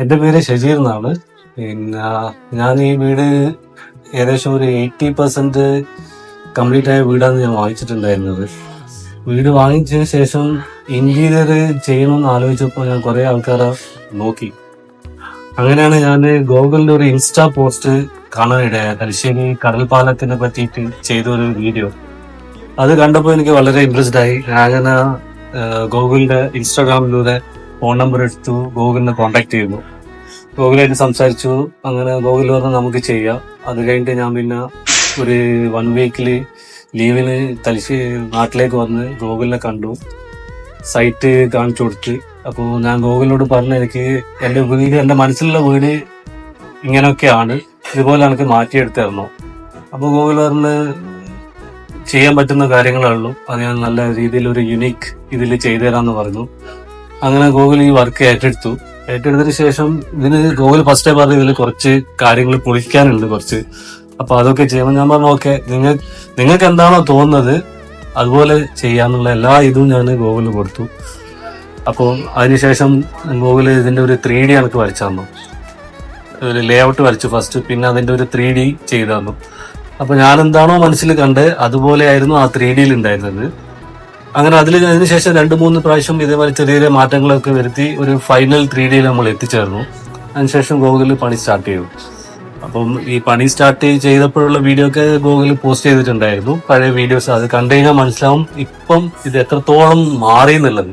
എന്റെ പേര് ഷജീർ എന്നാണ്. പിന്നെ ഞാൻ ഈ വീട് ഏകദേശം ഒരു എയ്റ്റി പെർസെന്റ് കംപ്ലീറ്റ് ആയ വീടാണ് ഞാൻ വാങ്ങിച്ചിട്ടുണ്ടായിരുന്നത്. വീട് വാങ്ങിച്ചതിന് ശേഷം ഇന്റീരിയർ ചെയ്യണമെന്ന് ആലോചിച്ചപ്പോൾ ഞാൻ കുറേ ആൾക്കാരെ നോക്കി. അങ്ങനെയാണ് ഞാൻ ഗൂഗിളിന്റെ ഒരു ഇൻസ്റ്റാ പോസ്റ്റ് കാണാനിടയായത് തലശ്ശേരി കടൽപ്പാലത്തിനെ പറ്റിയിട്ട് ചെയ്ത ഒരു വീഡിയോ. അത് കണ്ടപ്പോൾ എനിക്ക് വളരെ ഇൻട്രസ്റ്റ് ആയി അങ്ങനെ ഗൂഗിളിന്റെ ഇൻസ്റ്റാഗ്രാമിലൂടെ ഫോൺ നമ്പർ എടുത്തു ഗൂഗിളിനെ കോൺടാക്ട് ചെയ്തു. ഗൂഗിളായിട്ട് സംസാരിച്ചു. അങ്ങനെ ഗൂഗിളിൽ പറഞ്ഞ് നമുക്ക് ചെയ്യാം. അത് കഴിഞ്ഞിട്ട് ഞാൻ പിന്നെ ഒരു വൺ വീക്കിൽ ലീവിന് തലശ്ശേരി നാട്ടിലേക്ക് വന്ന് ഗൂഗിളിനെ കണ്ടു. സൈറ്റ് കാണിച്ചു കൊടുത്ത്. അപ്പോൾ ഞാൻ ഗൂഗിളിനോട് പറഞ്ഞു എനിക്ക് എന്റെ വീട് എന്റെ മനസ്സിലുള്ള വീട് ഇങ്ങനെയൊക്കെയാണ്. ഇതുപോലെ എനിക്ക് മാറ്റിയെടുത്ത് തരണം അപ്പോൾ ഗൂഗിൾ പറഞ്ഞ് ചെയ്യാൻ പറ്റുന്ന കാര്യങ്ങളേ ഉള്ളൂ. അത് ഞാൻ നല്ല രീതിയിൽ ഒരു യുണീക്ക് ഇതിൽ ചെയ്തു തരാമെന്ന് പറഞ്ഞു. അങ്ങനെ ഗൂഗിൾ ഈ വർക്ക് ഏറ്റെടുത്തു. ഏറ്റെടുത്തതിന് ശേഷം ഇതിന് ഗൂഗിൾ ഫസ്റ്റ് പറഞ്ഞു ഇതിൽ കുറച്ച് കാര്യങ്ങൾ പൊളിക്കാനുണ്ട് കുറച്ച്. അപ്പൊ അതൊക്കെ ചെയ്യുമ്പോൾ ഞാൻ പറഞ്ഞു ഓക്കെ നിങ്ങൾ നിങ്ങൾക്ക് എന്താണോ തോന്നുന്നത് അതുപോലെ ചെയ്യാന്നുള്ള എല്ലാ ഇതും ഞാൻ ഗൂഗിളിൽ കൊടുത്തു. അപ്പോൾ അതിനുശേഷം ഗൂഗിൾ ഇതിന്റെ ഒരു ത്രീ ഡി എനിക്ക് വരച്ചു തന്നു. ഒരു ലേ ഔട്ട് വരച്ചു ഫസ്റ്റ് പിന്നെ അതിന്റെ ഒരു ത്രീ ഡി ചെയ്തു തന്നു. അപ്പോൾ ഞാൻ എന്താണോ മനസ്സിൽ കണ്ട് അതുപോലെയായിരുന്നു ആ ത്രീ ഡിയിൽ ഉണ്ടായിരുന്നത് അങ്ങനെ അതിൽ അതിനുശേഷം രണ്ട് മൂന്ന് പ്രാവശ്യം ഇതേപോലെ ചെറിയ ചെറിയ മാറ്റങ്ങളൊക്കെ വരുത്തി ഒരു ഫൈനൽ ത്രീ ഡിയിൽ നമ്മൾ എത്തിച്ചേർന്നു. അതിനുശേഷം ഗൂഗിളിൽ പണി സ്റ്റാർട്ട് ചെയ്തു. അപ്പം ഈ പണി സ്റ്റാർട്ട് ചെയ്തപ്പോഴുള്ള വീഡിയോ ഒക്കെ ഗൂഗിളിൽ പോസ്റ്റ് ചെയ്തിട്ടുണ്ടായിരുന്നു. പഴയ വീഡിയോസ് അത് കണ്ടു കഴിഞ്ഞാൽ മനസ്സിലാവും ഇപ്പം ഇത് എത്രത്തോളം മാറി എന്നുള്ളത്